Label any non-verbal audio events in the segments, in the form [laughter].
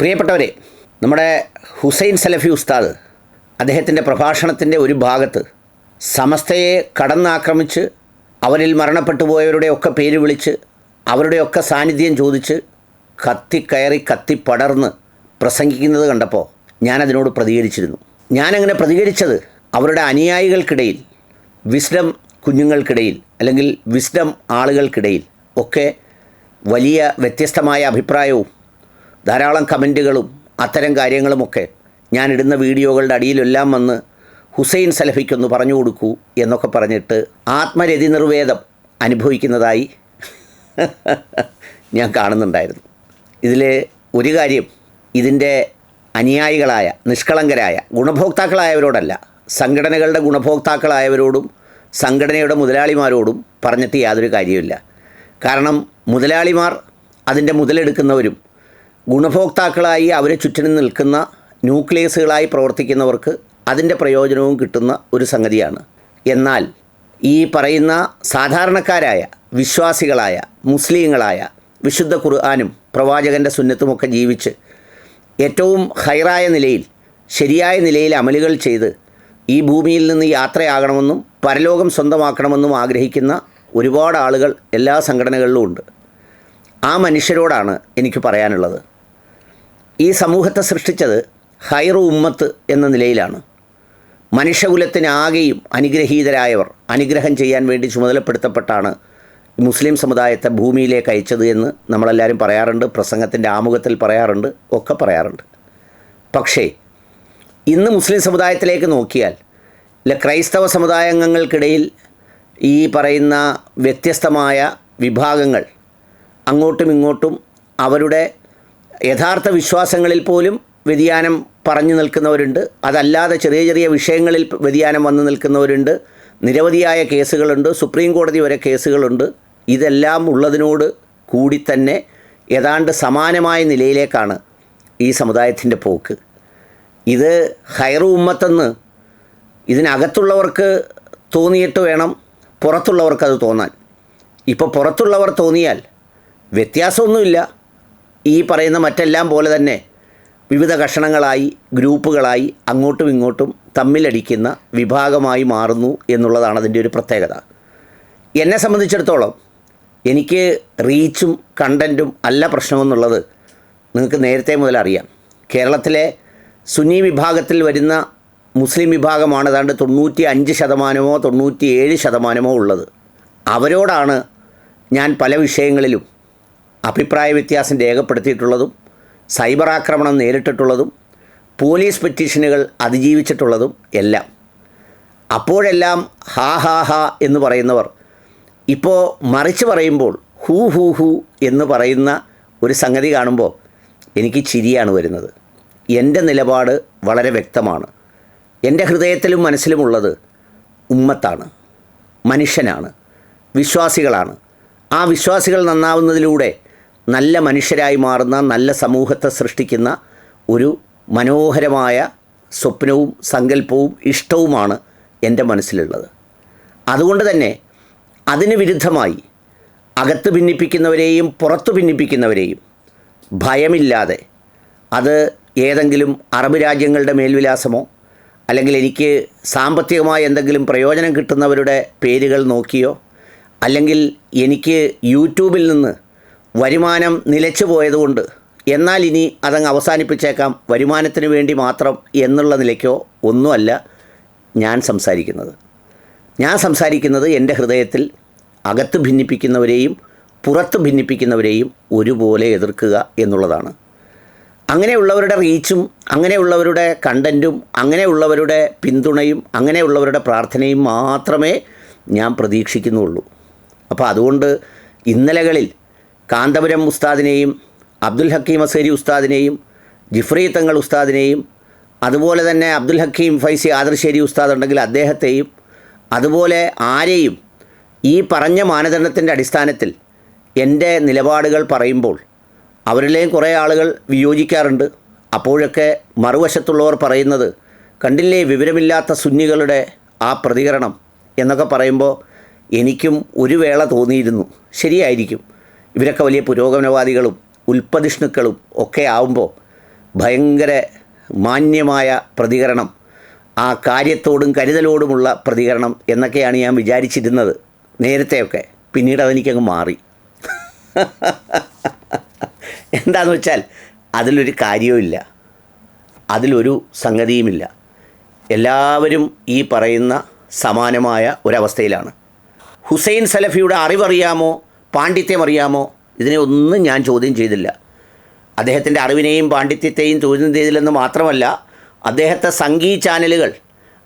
പ്രിയപ്പെട്ടവരെ നമ്മുടെ ഹുസൈൻ സലഫി ഉസ്താദ് അദ്ദേഹത്തിന്റെ പ്രഭാഷണത്തിന്റെ ഒരു ഭാഗത്ത് സമസ്തയെ കടന്നാക്രമിച്ച് അവരിൽ മരണപ്പെട്ടു പോയവരുടെയൊക്കെ പേര് വിളിച്ച് അവരുടെയൊക്കെ സാന്നിധ്യം ചോദിച്ച് കത്തിക്കയറി കത്തിപ്പടർന്ന് പ്രസംഗിക്കുന്നത് കണ്ടപ്പോൾ ഞാനതിനോട് പ്രതികരിച്ചിരുന്നു. ഞാനങ്ങനെ പ്രതികരിച്ചത് അവരുടെ അനുയായികൾക്കിടയിൽ വിസ്ഡം കുഞ്ഞുങ്ങൾക്കിടയിൽ അല്ലെങ്കിൽ വിസ്ഡം ആളുകൾക്കിടയിൽ ഒക്കെ വലിയ വ്യത്യസ്തമായ അഭിപ്രായവും ധാരാളം കമന്റുകളും അത്തരം കാര്യങ്ങളുമൊക്കെ ഞാനിടുന്ന വീഡിയോകളുടെ അടിയിലെല്ലാം വന്ന് ഹുസൈൻ സലഫിക്കൊന്ന് പറഞ്ഞു കൊടുക്കൂ എന്നൊക്കെ പറഞ്ഞിട്ട് ആത്മരതി നിർവേദം അനുഭവിക്കുന്നതായി [laughs] ഞാൻ കാണുന്നുണ്ടായിരുന്നു. ഇതിൽ ഒരു കാര്യം ഇതിന്റെ അനുയായികളായ നിഷ്കളങ്കരായ ഗുണഭോക്താക്കളായവരോടല്ല സംഘടനകളുടെ ഗുണഭോക്താക്കളായവരോടും സംഘടനയുടെ മുതലാളിമാരോടും പറഞ്ഞിട്ട് യാതൊരു കാര്യമില്ല കാരണം മുതലാളിമാർ അതിന്റെ മുതലെടുക്കുന്നവരും ഗുണഭോക്താക്കളായി അവരെ ചുറ്റിനും നിൽക്കുന്ന ന്യൂക്ലിയസുകളായി പ്രവർത്തിക്കുന്നവർക്ക് അതിന്റെ പ്രയോജനവും കിട്ടുന്ന ഒരു സംഗതിയാണ്. എന്നാൽ ഈ പറയുന്ന സാധാരണക്കാരായ വിശ്വാസികളായ മുസ്ലിങ്ങളായ വിശുദ്ധ ഖുർആാനും പ്രവാചകന്റെ സുന്നത്തുമൊക്കെ ജീവിച്ച് ഏറ്റവും ഹൈറായ നിലയിൽ ശരിയായ നിലയിൽ അമലുകൾ ചെയ്ത് ഈ ഭൂമിയിൽ നിന്ന് യാത്രയാകണമെന്നും പരലോകം സ്വന്തമാക്കണമെന്നും ആഗ്രഹിക്കുന്ന ഒരുപാട് ആളുകൾ എല്ലാ സംഘടനകളിലും ഉണ്ട്. ആ മനുഷ്യരോടാണ് എനിക്ക് പറയാനുള്ളത്. ഈ സമൂഹത്തെ സൃഷ്ടിച്ചത് ഹൈറു ഉമ്മത്ത് എന്ന നിലയിലാണ്. മനുഷ്യകുലത്തിനാകെയും അനുഗ്രഹീതരായവർ അനുഗ്രഹം ചെയ്യാൻ വേണ്ടി ചുമതലപ്പെടുത്തപ്പെട്ടാണ് മുസ്ലിം സമുദായത്തെ ഭൂമിയിലേക്ക് അയച്ചത് എന്ന് നമ്മളെല്ലാവരും പറയാറുണ്ട് പ്രസംഗത്തിന്റെ ആമുഖത്തിൽ പറയാറുണ്ട് ഒക്കെ പറയാറുണ്ട്. പക്ഷേ ഇന്ന് മുസ്ലിം സമുദായത്തിലേക്ക് നോക്കിയാൽ അല്ല ക്രൈസ്തവ സമുദായങ്ങൾക്കിടയിൽ ഈ പറയുന്ന വ്യത്യസ്തമായ വിഭാഗങ്ങൾ അങ്ങോട്ടും ഇങ്ങോട്ടും അവരുടെ യഥാർത്ഥ വിശ്വാസങ്ങളിൽ പോലും വ്യതിയാനം പറഞ്ഞു നിൽക്കുന്നവരുണ്ട്. അതല്ലാതെ ചെറിയ ചെറിയ വിഷയങ്ങളിൽ വ്യതിയാനം വന്നു നിൽക്കുന്നവരുണ്ട്. നിരവധിയായ കേസുകളുണ്ട്. സുപ്രീം കോടതി വരെ കേസുകളുണ്ട്. ഇതെല്ലാം ഉള്ളതിനോട് കൂടി തന്നെ ഏതാണ്ട് സമാനമായ നിലയിലേക്കാണ് ഈ സമുദായത്തിന്റെ പോക്ക്. ഇത് ഹൈറു ഉമ്മത്തെന്ന് ഇതിനകത്തുള്ളവർക്ക് തോന്നിയിട്ട് വേണം പുറത്തുള്ളവർക്ക് തോന്നാൻ. ഇപ്പോൾ പുറത്തുള്ളവർ തോന്നിയാൽ വ്യത്യാസമൊന്നുമില്ല. ഈ പറയുന്ന മറ്റെല്ലാം പോലെ തന്നെ വിവിധ കഷണങ്ങളായി ഗ്രൂപ്പുകളായി അങ്ങോട്ടും ഇങ്ങോട്ടും തമ്മിലടിക്കുന്ന വിഭാഗമായി മാറുന്നു എന്നുള്ളതാണ് അതിന്റെ ഒരു പ്രത്യേകത. എന്നെ സംബന്ധിച്ചിടത്തോളം എനിക്ക് റീച്ചും കണ്ടന്റും അല്ല പ്രശ്നമെന്നുള്ളത് നിങ്ങൾക്ക് നേരത്തെ മുതൽ അറിയാം. കേരളത്തിലെ സുന്നി വിഭാഗത്തിൽ വരുന്ന മുസ്ലിം വിഭാഗമാണ് ഏതാണ്ട് തൊണ്ണൂറ്റി അഞ്ച് ശതമാനമോ തൊണ്ണൂറ്റി ഏഴ് ശതമാനമോ ഉള്ളത്. അവരോടാണ് ഞാൻ പല വിഷയങ്ങളിലും അഭിപ്രായ വ്യത്യാസം രേഖപ്പെടുത്തിയിട്ടുള്ളതും സൈബർ ആക്രമണം നേരിട്ടിട്ടുള്ളതും പോലീസ് പെറ്റീഷനുകൾ അതിജീവിച്ചിട്ടുള്ളതും എല്ലാം. അപ്പോഴെല്ലാം ഹാ ഹാ ഹാ എന്ന് പറയുന്നവർ ഇപ്പോൾ മറിച്ച് പറയുമ്പോൾ ഹൂ ഹൂ ഹൂ എന്ന് പറയുന്ന ഒരു സംഗതി കാണുമ്പോൾ എനിക്ക് ചിരിയാണ് വരുന്നത്. എന്റെ നിലപാട് വളരെ വ്യക്തമാണ്. എന്റെ ഹൃദയത്തിലും മനസ്സിലുമുള്ളത് ഉമ്മത്താണ് മനുഷ്യനാണ് വിശ്വാസികളാണ്. ആ വിശ്വാസികൾ നന്നാവുന്നതിലൂടെ നല്ല മനുഷ്യരായി മാറുന്ന നല്ല സമൂഹത്തെ സൃഷ്ടിക്കുന്ന ഒരു മനോഹരമായ സ്വപ്നവും സങ്കല്പവും ഇഷ്ടവുമാണ് എന്റെ മനസ്സിലുള്ളത്. അതുകൊണ്ട് തന്നെ അതിന് വിരുദ്ധമായി അകത്ത് ഭിന്നിപ്പിക്കുന്നവരെയും പുറത്തു ഭിന്നിപ്പിക്കുന്നവരെയും ഭയമില്ലാതെ അത് ഏതെങ്കിലും അറബ് രാജ്യങ്ങളുടെ മേൽവിലാസമോ അല്ലെങ്കിൽ എനിക്ക് സാമ്പത്തികമായ എന്തെങ്കിലും പ്രയോജനം കിട്ടുന്നവരുടെ പേരുകൾ നോക്കിയോ അല്ലെങ്കിൽ എനിക്ക് യൂട്യൂബിൽ നിന്ന് വരുമാനം നിലച്ചു പോയതുകൊണ്ട്. എന്നാൽ ഇനി അതങ്ങ് അവസാനിപ്പിച്ചേക്കാം. വരുമാനത്തിന് വേണ്ടി മാത്രം എന്നുള്ള നിലയ്ക്കോ ഒന്നുമല്ല ഞാൻ സംസാരിക്കുന്നത്. ഞാൻ സംസാരിക്കുന്നത് എന്റെ ഹൃദയത്തിൽ അകത്ത് ഭിന്നിപ്പിക്കുന്നവരെയും പുറത്ത് ഭിന്നിപ്പിക്കുന്നവരെയും ഒരുപോലെ എതിർക്കുക എന്നുള്ളതാണ്. അങ്ങനെയുള്ളവരുടെ റീച്ചും അങ്ങനെയുള്ളവരുടെ കണ്ടന്റും അങ്ങനെയുള്ളവരുടെ പിന്തുണയും അങ്ങനെയുള്ളവരുടെ പ്രാർത്ഥനയും മാത്രമേ ഞാൻ പ്രതീക്ഷിക്കുന്നുള്ളൂ. അപ്പോൾ അതുകൊണ്ട് ഇന്നലകളിൽ കാന്തപുരം ഉസ്താദിനെയും അബ്ദുൽ ഹക്കീം അസേരി ഉസ്താദിനെയും ജിഫ്രി തങ്ങൾ ഉസ്താദിനെയും അതുപോലെ തന്നെ അബ്ദുൽ ഹക്കീം ഫൈസി ആദർശേരി ഉസ്താദ് ഉണ്ടെങ്കിൽ അദ്ദേഹത്തെയും അതുപോലെ ആരെയും ഈ പറഞ്ഞ മാനദണ്ഡത്തിന്റെ അടിസ്ഥാനത്തിൽ എന്റെ നിലപാടുകൾ പറയുമ്പോൾ അവരിലെയും കുറേ ആളുകൾ വിയോജിക്കാറുണ്ട്. അപ്പോഴൊക്കെ മറുവശത്തുള്ളവർ പറയുന്നത് കണ്ടില്ലേ വിവരമില്ലാത്ത സുന്നികളുടെ ആ പ്രതികരണം എന്നൊക്കെ പറയുമ്പോൾ എനിക്കും ഒരു വേള തോന്നിയിരുന്നു. ശരിയായിരിക്കും. ഇവരൊക്കെ വലിയ പുരോഗമനവാദികളും ഉൽപ്പതിഷ്ണുക്കളും ഒക്കെ ആവുമ്പോൾ ഭയങ്കര മാന്യമായ പ്രതികരണം ആ കാര്യത്തോടും കരുതലോടുമുള്ള പ്രതികരണം എന്നൊക്കെയാണ് ഞാൻ വിചാരിച്ചിരുന്നത് നേരത്തെയൊക്കെ. പിന്നീട് അതെനിക്കങ്ങ് മാറി. എന്താണെന്ന് വെച്ചാൽ അതിലൊരു കാര്യവുമില്ല. അതിലൊരു സംഗതിയുമില്ല. എല്ലാവരും ഈ പറയുന്ന സമാനമായ ഒരവസ്ഥയിലാണ്. ഹുസൈൻ സലഫിയുടെ അറിവറിയാമോ? പാണ്ഡിത്യം അറിയാമോ? ഇതിനെ ഒന്നും ഞാൻ ചോദ്യം ചെയ്തില്ല. അദ്ദേഹത്തിന്റെ അറിവിനെയും പാണ്ഡിത്യത്തെയും ചോദ്യം ചെയ്തില്ലെന്ന് മാത്രമല്ല അദ്ദേഹത്തെ സംഗീ ചാനലുകൾ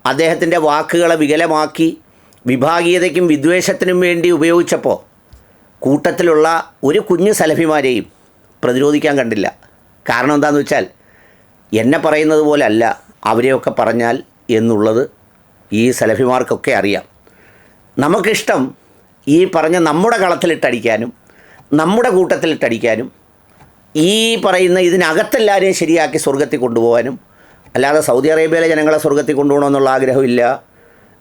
അദ്ദേഹത്തിന്റെ വാക്കുകളെ വികലമാക്കി വിഭാഗീയതയ്ക്കും വിദ്വേഷത്തിനും വേണ്ടി ഉപയോഗിച്ചപ്പോൾ കൂട്ടത്തിലുള്ള ഒരു കുഞ്ഞു സലഫിമാരെയും പ്രതിരോധിക്കാൻ കണ്ടില്ല. കാരണം എന്താണെന്ന് വെച്ചാൽ എന്നെ പറയുന്നത് പോലെ അല്ല അവരെയൊക്കെ പറഞ്ഞാൽ എന്നുള്ളത് ഈ സലഫിമാർക്കൊക്കെ അറിയാം. നമുക്കിഷ്ടം ഈ പറഞ്ഞ നമ്മുടെ കളത്തിലിട്ടടിക്കാനും നമ്മുടെ കൂട്ടത്തിലിട്ടടിക്കാനും ഈ പറയുന്ന ഇതിനകത്തെല്ലാവരെയും ശരിയാക്കി സ്വർഗത്തിൽ കൊണ്ടുപോകാനും അല്ലാതെ സൗദി അറേബ്യയിലെ ജനങ്ങളെ സ്വർഗത്തിൽ കൊണ്ടുപോകണമെന്നുള്ള ആഗ്രഹമില്ല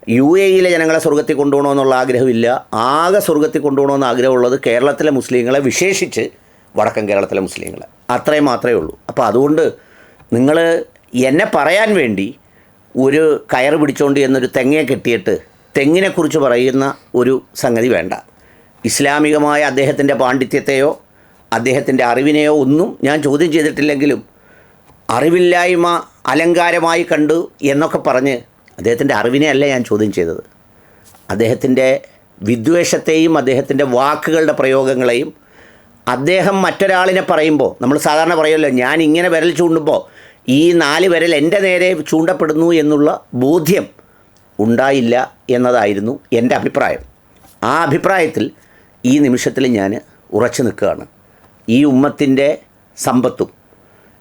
യു എ ഇയിലെ ജനങ്ങളെ സ്വർഗത്തിൽ കൊണ്ടുപോകണമെന്നുള്ള ആഗ്രഹമില്ല ആകെ സ്വർഗത്തിൽ കൊണ്ടുപോകണമെന്ന് ആഗ്രഹമുള്ളത് കേരളത്തിലെ മുസ്ലിങ്ങളെ വിശേഷിച്ച് വടക്കൻ കേരളത്തിലെ മുസ്ലിങ്ങളെ. അത്രയും മാത്രമേ ഉള്ളൂ. അപ്പോൾ അതുകൊണ്ട് നിങ്ങൾ എന്നെ പറയാൻ വേണ്ടി ഒരു കയറ് പിടിച്ചോണ്ട് എന്നൊരു തെങ്ങയെ കെട്ടിയിട്ട് തെങ്ങിനെക്കുറിച്ച് പറയുന്ന ഒരു സംഗതി വേണ്ട. ഇസ്ലാമികമായ അദ്ദേഹത്തിന്റെ പാണ്ഡിത്യത്തെയോ അദ്ദേഹത്തിന്റെ അറിവിനെയോ ഒന്നും ഞാൻ ചോദ്യം ചെയ്തിട്ടില്ലെങ്കിലും അറിവില്ലായ്മ അലങ്കാരമായി കണ്ടു എന്നൊക്കെ പറഞ്ഞ് അദ്ദേഹത്തിന്റെ അറിവിനെ അല്ല ഞാൻ ചോദ്യം ചെയ്തത്. അദ്ദേഹത്തിന്റെ വിദ്വേഷത്തെയും അദ്ദേഹത്തിന്റെ വാക്കുകളുടെ പ്രയോഗങ്ങളെയും അദ്ദേഹം മറ്റൊരാളിനെ പറയുമ്പോൾ നമ്മൾ സാധാരണ പറയുമല്ലോ ഞാൻ ഇങ്ങനെ വിരൽ ചൂണ്ടുമ്പോൾ ഈ നാല് വിരൽ എന്റെ നേരെ ചൂണ്ടപ്പെടുന്നു എന്നുള്ള ബോധ്യം ഉണ്ടായില്ല എന്നതായിരുന്നു എന്റെ അഭിപ്രായം. ആ അഭിപ്രായത്തിൽ ഈ നിമിഷത്തിൽ ഞാൻ ഉറച്ചു നിൽക്കുകയാണ്. ഈ ഉമ്മത്തിന്റെ സമ്പത്തും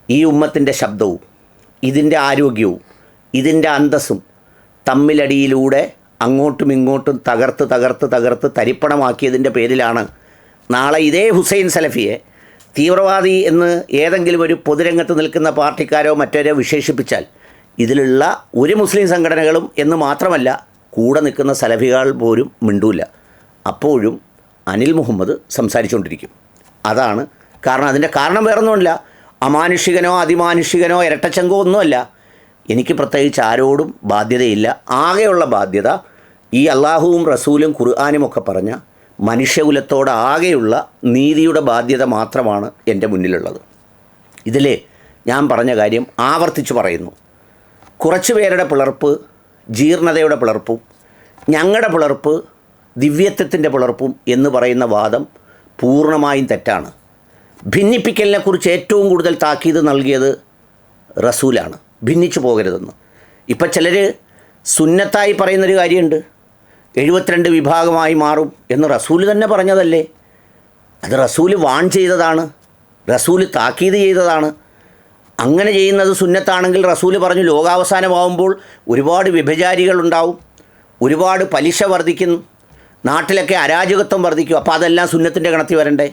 ഈ ഉമ്മത്തിന്റെ ശബ്ദവും ഇതിന്റെ ആരോഗ്യവും ഇതിന്റെ അന്തസ്സും തമ്മിലടിയിലൂടെ അങ്ങോട്ടും ഇങ്ങോട്ടും തകർത്ത് തകർത്ത് തകർത്ത് തരിപ്പണമാക്കിയതിന്റെ പേരിലാണ് നാളെ ഇതേ ഹുസൈൻ സലഫിയെ തീവ്രവാദി എന്ന് ഏതെങ്കിലും ഒരു പൊതുരംഗത്ത് നിൽക്കുന്ന പാർട്ടിക്കാരോ മറ്റോരോ വിശേഷിപ്പിച്ചാൽ ഇതിലുള്ള ഒരു മുസ്ലിം സംഘടനകളും എന്ന് മാത്രമല്ല കൂടെ നിൽക്കുന്ന സലഫികൾ പോലും മിണ്ടൂല. അപ്പോഴും അനിൽ മുഹമ്മദ് സംസാരിച്ചുകൊണ്ടിരിക്കും. അതാണ് കാരണം. അതിന്റെ കാരണം വേറൊന്നുമില്ല. അമാനുഷികനോ അതിമാനുഷികനോ ഇരട്ടച്ചങ്കോ ഒന്നുമല്ല. എനിക്ക് പ്രത്യേകിച്ച് ആരോടും ബാധ്യതയില്ല. ആകെയുള്ള ബാധ്യത ഈ അള്ളാഹുവും റസൂലും ഖുർആാനും ഒക്കെ പറഞ്ഞ മനുഷ്യകുലത്തോട് ആകെയുള്ള നീതിയുടെ ബാധ്യത മാത്രമാണ് എന്റെ മുന്നിലുള്ളത്. ഇതിലെ ഞാൻ പറഞ്ഞ കാര്യം ആവർത്തിച്ച് പറയുന്നു. കുറച്ച് പേരുടെ പിളർപ്പ് ജീർണതയുടെ പിളർപ്പും ഞങ്ങളുടെ പിളർപ്പ് ദിവ്യത്വത്തിന്റെ പിളർപ്പും എന്ന് പറയുന്ന വാദം പൂർണമായും തെറ്റാണ്. ഭിന്നിപ്പിക്കലിനെക്കുറിച്ച് ഏറ്റവും കൂടുതൽ താക്കീത് നൽകിയത് റസൂലാണ്. ഭിന്നിച്ചു പോകരുതെന്ന്. ഇപ്പം ചിലർ സുന്നത്തായി പറയുന്നൊരു കാര്യമുണ്ട്. എഴുപത്തിരണ്ട് വിഭാഗമായി മാറും എന്ന് റസൂൽ തന്നെ പറഞ്ഞതല്ലേ? അത് റസൂൽ വാൺ ചെയ്തതാണ്. റസൂൽ താക്കീത് ചെയ്തതാണ്. അങ്ങനെ ചെയ്യുന്നത് സുന്നത്താണെങ്കിൽ റസൂൽ പറഞ്ഞു ലോകാവസാനമാവുമ്പോൾ ഒരുപാട് വിഭചാരികളുണ്ടാവും ഒരുപാട് പലിശ വർദ്ധിക്കുന്നു നാട്ടിലൊക്കെ അരാജകത്വം വർദ്ധിക്കും. അപ്പോൾ അതെല്ലാം സുന്നത്തിന്റെ ഗണത്തിൽ വരണ്ടേ?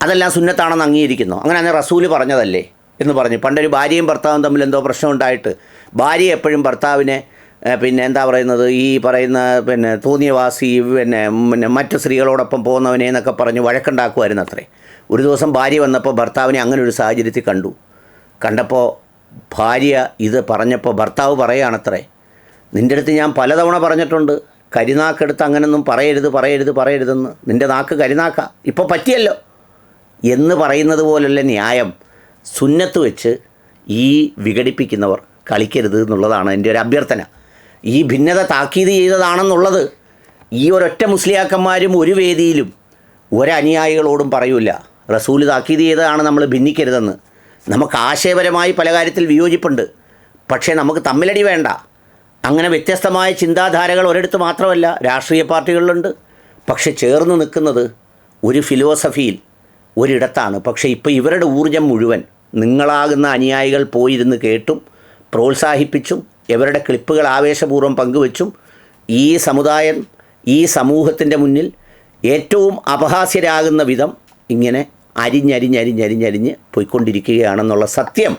അതെല്ലാം സുന്നത്താണെന്ന് അംഗീകരിക്കുന്നു. അങ്ങനെ റസൂൽ പറഞ്ഞതല്ലേ എന്ന് പറഞ്ഞു. പണ്ടൊരു ഭാര്യയും ഭർത്താവും തമ്മിൽ എന്തോ പ്രശ്നം ഉണ്ടായിട്ട് ഭാര്യ എപ്പോഴും ഭർത്താവിനെ പിന്നെ എന്താ പറയുന്നത് ഈ പറയുന്ന പിന്നെ തോന്നിയവാസി പിന്നെ പിന്നെ മറ്റ് സ്ത്രീകളോടൊപ്പം പോകുന്നവനെ എന്നൊക്കെ പറഞ്ഞ് വഴക്കുണ്ടാക്കുമായിരുന്നു അത്രേ. ഒരു ദിവസം ഭാര്യ വന്നപ്പോൾ ഭർത്താവിനെ അങ്ങനെ ഒരു സാഹചര്യത്തിൽ കണ്ടു. കണ്ടപ്പോൾ ഭാര്യ ഇത് പറഞ്ഞപ്പോൾ ഭർത്താവ് പറയുകയാണത്രേ നിന്റെ അടുത്ത് ഞാൻ പലതവണ പറഞ്ഞിട്ടുണ്ട് കരിനാക്കെടുത്ത് അങ്ങനൊന്നും പറയരുത് പറയരുത് പറയരുതെന്ന്. നിന്റെ നാക്ക് കരിനാക്ക. ഇപ്പോൾ പറ്റിയല്ലോ. എന്ന് പറയുന്നത് പോലുള്ള ന്യായം. സുന്നത്ത് വെച്ച് ഈ വിഘടിപ്പിക്കുന്നവർ കളിക്കരുത് എന്നുള്ളതാണ് എന്റെ ഒരു അഭ്യർത്ഥന. ഈ ഭിന്നത താക്കീത് ചെയ്തതാണെന്നുള്ളത് ഈ ഒരൊറ്റ മുസ്ലിയാക്കന്മാരും ഒരു വേദിയിലും ഒരനുയായികളോടും പറയൂല. റസൂൽ താക്കീത് ചെയ്തതാണ് നമ്മൾ ഭിന്നിക്കരുതെന്ന്. നമുക്ക് ആശയപരമായി പല കാര്യത്തിൽ വിയോജിപ്പുണ്ട്. പക്ഷേ നമുക്ക് തമ്മിലടി വേണ്ട. അങ്ങനെ വ്യത്യസ്തമായ ചിന്താധാരകൾ ഒരിടത്ത് മാത്രമല്ല രാഷ്ട്രീയ പാർട്ടികളിലുണ്ട്. പക്ഷെ ചേർന്ന് നിൽക്കുന്നത് ഒരു ഫിലോസഫിയിൽ ഒരിടത്താണ്. പക്ഷേ ഇപ്പോൾ ഇവരുടെ ഊർജം മുഴുവൻ നിങ്ങളാകുന്ന അനുയായികൾ പോയിരുന്ന് കേട്ടും പ്രോത്സാഹിപ്പിച്ചും ഇവരുടെ ക്ലിപ്പുകൾ ആവേശപൂർവം പങ്കുവച്ചും ഈ സമുദായം ഈ സമൂഹത്തിന്റെ മുന്നിൽ ഏറ്റവും അപഹാസ്യരാകുന്ന വിധം ഇങ്ങനെ അരിഞ്ഞരിഞ്ഞരിഞ്ഞരിഞ്ഞരിഞ്ഞ് പോയിക്കൊണ്ടിരിക്കുകയാണെന്നുള്ള സത്യം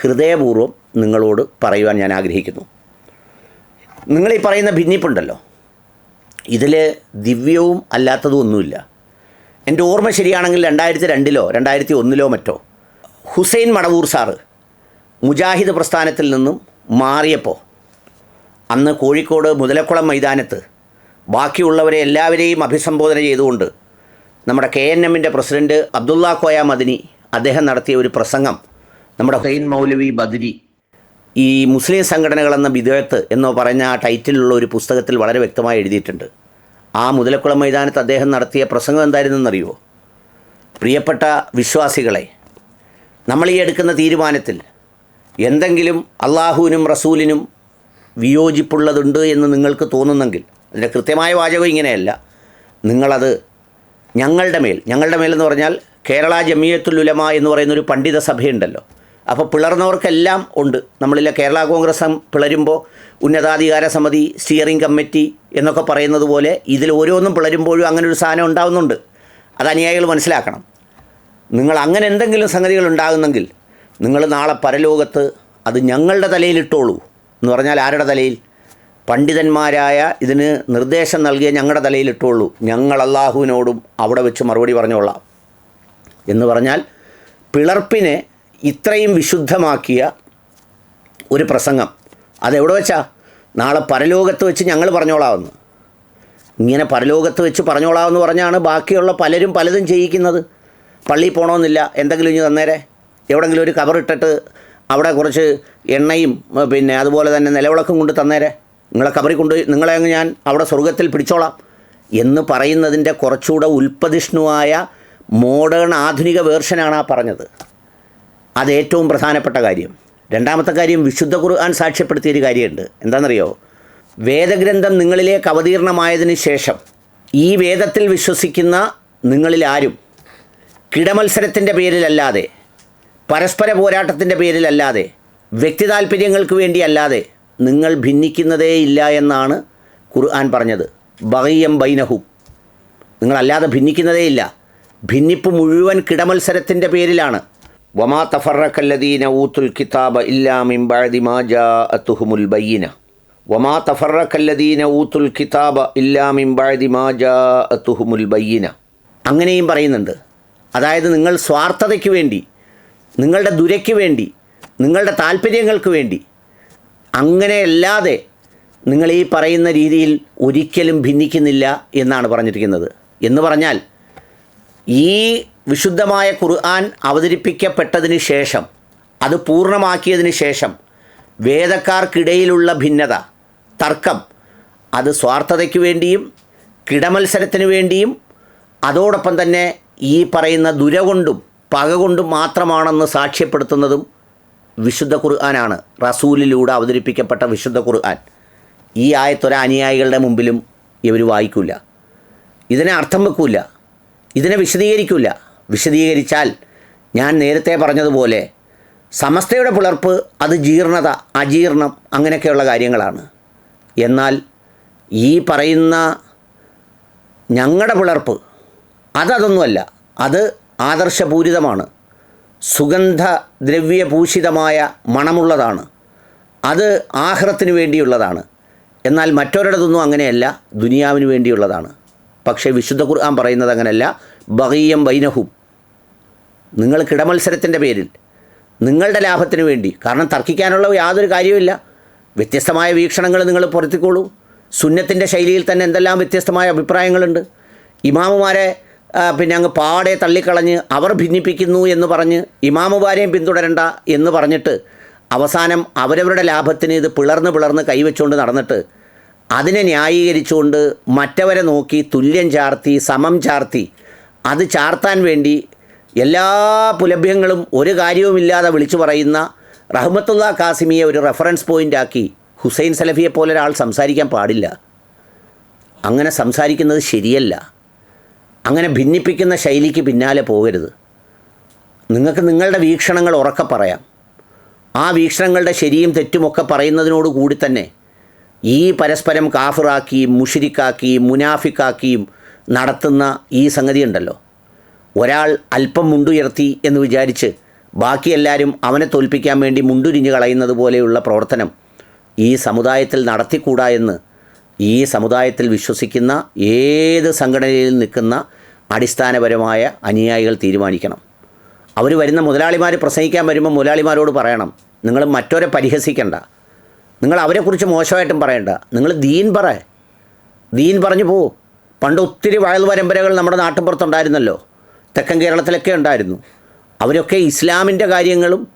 ഹൃദയപൂർവം നിങ്ങളോട് പറയുവാൻ ഞാൻ ആഗ്രഹിക്കുന്നു. നിങ്ങളീ പറയുന്ന ഭിന്നിപ്പുണ്ടല്ലോ. ഇതിൽ ദിവ്യവും അല്ലാത്തതും ഒന്നുമില്ല. എന്റെ ഓർമ്മ ശരിയാണെങ്കിൽ രണ്ടായിരത്തി രണ്ടിലോ രണ്ടായിരത്തി ഒന്നിലോ മറ്റോ ഹുസൈൻ മടവൂർ സാറ് മുജാഹിദ് പ്രസ്ഥാനത്തിൽ നിന്നും മാറിയപ്പോൾ അന്ന് കോഴിക്കോട് മുതലക്കുളം മൈതാനത്ത് ബാക്കിയുള്ളവരെ എല്ലാവരെയും അഭിസംബോധന ചെയ്തുകൊണ്ട് നമ്മുടെ കെ എൻ എമ്മിന്റെ പ്രസിഡന്റ് അബ്ദുള്ള കോയ മദിനി അദ്ദേഹം നടത്തിയ ഒരു പ്രസംഗം. നമ്മുടെ ഹുസൈൻ മൗലവി ബദരി ഈ മുസ്ലിം സംഘടനകളെന്ന എന്ന വിദേഹത്ത് എന്നോ പറഞ്ഞ ആ ടൈറ്റിലുള്ള ഒരു പുസ്തകത്തിൽ വളരെ വ്യക്തമായി എഴുതിയിട്ടുണ്ട്. ആ മുതലക്കുളം മൈതാനത്ത് അദ്ദേഹം നടത്തിയ പ്രസംഗം എന്തായിരുന്നെന്നറിയുമോ പ്രിയപ്പെട്ട വിശ്വാസികളെ നമ്മൾ ഈ എടുക്കുന്ന തീരുമാനത്തിൽ എന്തെങ്കിലും അള്ളാഹുവിനും റസൂലിനും വിയോജിപ്പുള്ളതുണ്ട് എന്ന് നിങ്ങൾക്ക് തോന്നുന്നെങ്കിൽ അതിന്റെ കൃത്യമായ വാചകം ഇങ്ങനെയല്ല. നിങ്ങളത് ഞങ്ങളുടെ മേൽ ഞങ്ങളുടെ മേൽ എന്ന് പറഞ്ഞാൽ കേരള ജമിയത്തുൽ ഉലമ എന്ന് പറയുന്ന ഒരു പണ്ഡിത സഭയുണ്ടല്ലോ. അപ്പോൾ പിളർന്നവർക്കെല്ലാം ഉണ്ട്. നമ്മളിലെ കേരള കോൺഗ്രസ് പിളരുമ്പോൾ ഉന്നതാധികാര സമിതി സ്റ്റിയറിംഗ് കമ്മിറ്റി എന്നൊക്കെ പറയുന്നത് പോലെ ഇതിൽ ഓരോന്നും പിളരുമ്പോഴും അങ്ങനെ ഒരു സാധനം ഉണ്ടാകുന്നുണ്ട് അത് അനുയായികൾ മനസ്സിലാക്കണം. നിങ്ങൾ അങ്ങനെ എന്തെങ്കിലും സംഗതികൾ ഉണ്ടാകുന്നെങ്കിൽ നിങ്ങൾ നാളെ പരലോകത്ത് അത് ഞങ്ങളുടെ തലയിലിട്ടോളൂ എന്ന് പറഞ്ഞാൽ ആരുടെ തലയിൽ? പണ്ഡിതന്മാരായ ഇതിന് നിർദ്ദേശം നൽകിയ ഞങ്ങളുടെ തലയിലിട്ടുള്ളൂ ഞങ്ങൾ അള്ളാഹുവിനോടും അവിടെ വെച്ച് മറുപടി പറഞ്ഞോളാം. എന്ന് പറഞ്ഞാൽ പിളർപ്പിനെ ഇത്രയും വിശുദ്ധമാക്കിയ ഒരു പ്രസംഗം. അതെവിടെ വെച്ചാ? നാളെ പരലോകത്ത് വെച്ച് ഞങ്ങൾ പറഞ്ഞോളാമെന്ന്. ഇങ്ങനെ പരലോകത്ത് വെച്ച് പറഞ്ഞോളാമെന്ന് പറഞ്ഞാണ് ബാക്കിയുള്ള പലരും പലതും ചെയ്യിക്കുന്നത്. പള്ളിയിൽ പോകണമെന്നില്ല എന്തെങ്കിലും ഇനി തന്നേരെ. എവിടെങ്കിലും ഒരു കവറിട്ടിട്ട് അവിടെ കുറച്ച് എണ്ണയും പിന്നെ അതുപോലെ തന്നെ നിലവിളക്കും കൊണ്ട് തന്നേരെ. നിങ്ങളെ കബറി കൊണ്ട് നിങ്ങളെ ഞാൻ അവിടെ സ്വർഗത്തിൽ പിടിച്ചോളാം എന്ന് പറയുന്നതിന്റെ കുറച്ചുകൂടെ ഉൽപ്പതിഷ്ണുവായ മോഡേൺ ആധുനിക വേർഷനാണ് ആ പറഞ്ഞത്. അത് ഏറ്റവും പ്രധാനപ്പെട്ട കാര്യം. രണ്ടാമത്തെ കാര്യം വിശുദ്ധ ഖുർആൻ സാക്ഷ്യപ്പെടുത്തിയൊരു കാര്യമുണ്ട്. എന്താണെന്നറിയോ? വേദഗ്രന്ഥം നിങ്ങളിലേക്ക് അവതീർണമായതിന് ശേഷം ഈ വേദത്തിൽ വിശ്വസിക്കുന്ന നിങ്ങളിൽ ആരും കിടമത്സരത്തിന്റെ പേരിലല്ലാതെ പരസ്പര പോരാട്ടത്തിന്റെ പേരിലല്ലാതെ വ്യക്തി താല്പര്യങ്ങൾക്ക് വേണ്ടിയല്ലാതെ നിങ്ങൾ ഭിന്നിക്കുന്നതേ ഇല്ല എന്നാണ് ഖുർആൻ പറഞ്ഞത്. ബഹയ്യം ബൈനഹും. നിങ്ങളല്ലാതെ ഭിന്നിക്കുന്നതേ ഇല്ല. ഭിന്നിപ്പ് മുഴുവൻ കിടമത്സരത്തിന്റെ പേരിലാണ്. വമാ തഫറക്കല്ലദീന ഊത്തുൽ കിതാബ ഇല്ലാ മിൻ ബഅദി മാ ജാഅത്തുഹുമുൽ ബയ്യിന. വമാ തഫറക്കല്ലദീന ഊത്തുൽ കിതാബ ഇല്ലാ മിൻ ബഅദി മാ ജാഅത്തുഹുമുൽ ബയ്യിന. അങ്ങനെയും പറയുന്നുണ്ട്. അതായത് നിങ്ങൾ സ്വാർത്ഥതയ്ക്ക് വേണ്ടി നിങ്ങളുടെ ദുരയ്ക്ക് വേണ്ടി നിങ്ങളുടെ താല്പര്യങ്ങൾക്ക് വേണ്ടി അങ്ങനെയല്ലാതെ നിങ്ങൾ ഈ പറയുന്ന രീതിയിൽ ഒരിക്കലും ഭിന്നിക്കുന്നില്ല എന്നാണ് പറഞ്ഞിരിക്കുന്നത്. എന്ന് പറഞ്ഞാൽ ഈ വിശുദ്ധമായ ഖുർആൻ അവതരിപ്പിക്കപ്പെട്ടതിന് ശേഷം അത് പൂർണമാക്കിയതിന് ശേഷം വേദക്കാർക്കിടയിലുള്ള ഭിന്നത തർക്കം അത് സ്വാർത്ഥതയ്ക്ക് വേണ്ടിയും കിടമത്സരത്തിന് വേണ്ടിയും അതോടൊപ്പം തന്നെ ഈ പറയുന്ന ദുര കൊണ്ടും പക കൊണ്ടും മാത്രമാണെന്ന് സാക്ഷ്യപ്പെടുത്തുന്നതും വിശുദ്ധ ഖുർആനാണ്. റസൂലിലൂടെ അവതരിപ്പിക്കപ്പെട്ട വിശുദ്ധ ഖുർആൻ. ഈ ആയത്തൊര അനുയായികളുടെ മുമ്പിലും ഇവർ വായിക്കില്ല ഇതിനെ അർത്ഥം വെക്കൂല. ഇതിനെ വിശദീകരിക്കില്ല വിശദീകരിച്ചാൽ ഞാൻ നേരത്തെ പറഞ്ഞതുപോലെ സമസ്തയുടെ പിളർപ്പ് അത് ജീർണത അജീർണം അങ്ങനെയൊക്കെയുള്ള കാര്യങ്ങളാണ്. എന്നാൽ ഈ പറയുന്ന ഞങ്ങളുടെ പിളർപ്പ് അതതൊന്നുമല്ല അത് ആദർശപൂരിതമാണ്. സുഗന്ധ ദ്രവ്യഭൂഷിതമായ മണമുള്ളതാണ്. അത് ആഹ്റത്തിന് വേണ്ടിയുള്ളതാണ്. എന്നാൽ മറ്റൊരിടത്തൊന്നും അങ്ങനെയല്ല ദുനിയാവിന് വേണ്ടിയുള്ളതാണ്. പക്ഷേ വിശുദ്ധ ഖുർആൻ പറയുന്നത് അങ്ങനെയല്ല ബഹീയം ബൈനഹും. നിങ്ങൾ കിടമത്സരത്തിന്റെ പേരിൽ നിങ്ങളുടെ ലാഭത്തിന് വേണ്ടി. കാരണം തർക്കിക്കാനുള്ള യാതൊരു കാര്യവുമില്ല വ്യത്യസ്തമായ വീക്ഷണങ്ങൾ നിങ്ങൾ പുറത്തിക്കോളൂ സുന്നത്തിന്റെ ശൈലിയിൽ തന്നെ എന്തെല്ലാം വ്യത്യസ്തമായ അഭിപ്രായങ്ങളുണ്ട്. ഇമാമുമാരെ പിന്നെ അങ്ങ് പാടെ തള്ളിക്കളഞ്ഞ് അവർ ഭിന്നിപ്പിക്കുന്നു എന്ന് പറഞ്ഞ് ഇമാമുമാരെയും പിന്തുടരണ്ട എന്ന് പറഞ്ഞിട്ട് അവസാനം അവരവരുടെ ലാഭത്തിന് ഇത് പിളർന്ന് പിളർന്ന് കൈവച്ചുകൊണ്ട് നടന്നിട്ട് അതിനെ ന്യായീകരിച്ചുകൊണ്ട് മറ്റവരെ നോക്കി തുല്യം ചാർത്തി സമം ചാർത്തി. അത് ചാർത്താൻ വേണ്ടി എല്ലാ പുലഭ്യങ്ങളും ഒരു കാര്യവുമില്ലാതെ വിളിച്ചു പറയുന്ന റഹ്മത്തുള്ള കാസിമിയെ ഒരു റെഫറൻസ് പോയിന്റാക്കി ഹുസൈൻ സലഫിയെ പോലെ ഒരാൾ സംസാരിക്കാൻ പാടില്ല. അങ്ങനെ സംസാരിക്കുന്നത് ശരിയല്ല. അങ്ങനെ ഭിന്നിപ്പിക്കുന്ന ശൈലിക്ക് പിന്നാലെ പോകരുത്. നിങ്ങൾക്ക് നിങ്ങളുടെ വീക്ഷണങ്ങൾ ഉറക്കെ പറയാം. ആ വീക്ഷണങ്ങളുടെ ശരിയും തെറ്റുമൊക്കെ പറയുന്നതിനോട് കൂടി തന്നെ ഈ പരസ്പരം കാഫിറാക്കിയും മുഷിരിക്കാക്കിയും മുനാഫിക്കാക്കിയും നടത്തുന്ന ഈ സംഗതി ഉണ്ടല്ലോ ഒരാൾ അല്പം മുണ്ടുയർത്തി എന്ന് വിചാരിച്ച് ബാക്കി എല്ലാവരും അവനെ തോൽപ്പിക്കാൻ വേണ്ടി മുണ്ടുരിഞ്ഞ് കളയുന്നത് പോലെയുള്ള പ്രവർത്തനം ഈ സമുദായത്തിൽ നടത്തിക്കൂടാ എന്ന് ഈ സമുദായത്തിൽ വിശ്വസിക്കുന്ന ഏത് സംഘടനയിൽ നിൽക്കുന്ന അടിസ്ഥാനപരമായ അനുയായികൾ തീരുമാനിക്കണം. അവർ വരുന്ന മുതലാളിമാർ പ്രസംഗിക്കാൻ വരുമ്പോൾ മുതലാളിമാരോട് പറയണം നിങ്ങൾ മറ്റവരെ പരിഹസിക്കണ്ട. നിങ്ങൾ അവരെക്കുറിച്ച് മോശമായിട്ടും പറയണ്ട. നിങ്ങൾ ദീൻ പറ. ദീൻ പറഞ്ഞു പോവും പണ്ട് ഒത്തിരി വയൽ പരമ്പരകൾ നമ്മുടെ നാട്ടിൻപുറത്തുണ്ടായിരുന്നല്ലോ തെക്കൻ കേരളത്തിലൊക്കെ ഉണ്ടായിരുന്നു. അവരൊക്കെ ഇസ്ലാമിന്റെ കാര്യങ്ങളും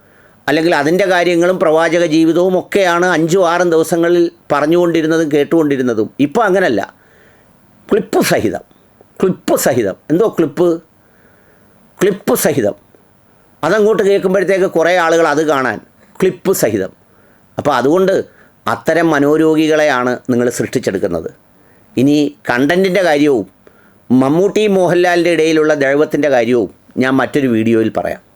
അല്ലെങ്കിൽ അതിന്റെ കാര്യങ്ങളും പ്രവാചക ജീവിതവും ഒക്കെയാണ് അഞ്ചും ആറും ദിവസങ്ങളിൽ പറഞ്ഞുകൊണ്ടിരുന്നതും കേട്ടുകൊണ്ടിരുന്നതും. ഇപ്പോൾ അങ്ങനല്ല. ക്ലിപ്പ് സഹിതം. ക്ലിപ്പ് സഹിതം. എന്തോ ക്ലിപ്പ്? ക്ലിപ്പ് സഹിതം. അതങ്ങോട്ട് കേൾക്കുമ്പോഴത്തേക്ക് കുറേ ആളുകൾ അത് കാണാൻ ക്ലിപ്പ് സഹിതം. അപ്പോൾ അതുകൊണ്ട് അത്തരം മനോരോഗികളെയാണ് നിങ്ങൾ സൃഷ്ടിച്ചെടുക്കുന്നത്. ഇനി കണ്ടന്റിന്റെ കാര്യവും മമ്മൂട്ടി മോഹൻലാലിന്റെ ഇടയിലുള്ള ദൈവത്തിന്റെ കാര്യവും ഞാൻ മറ്റൊരു വീഡിയോയിൽ പറയാം.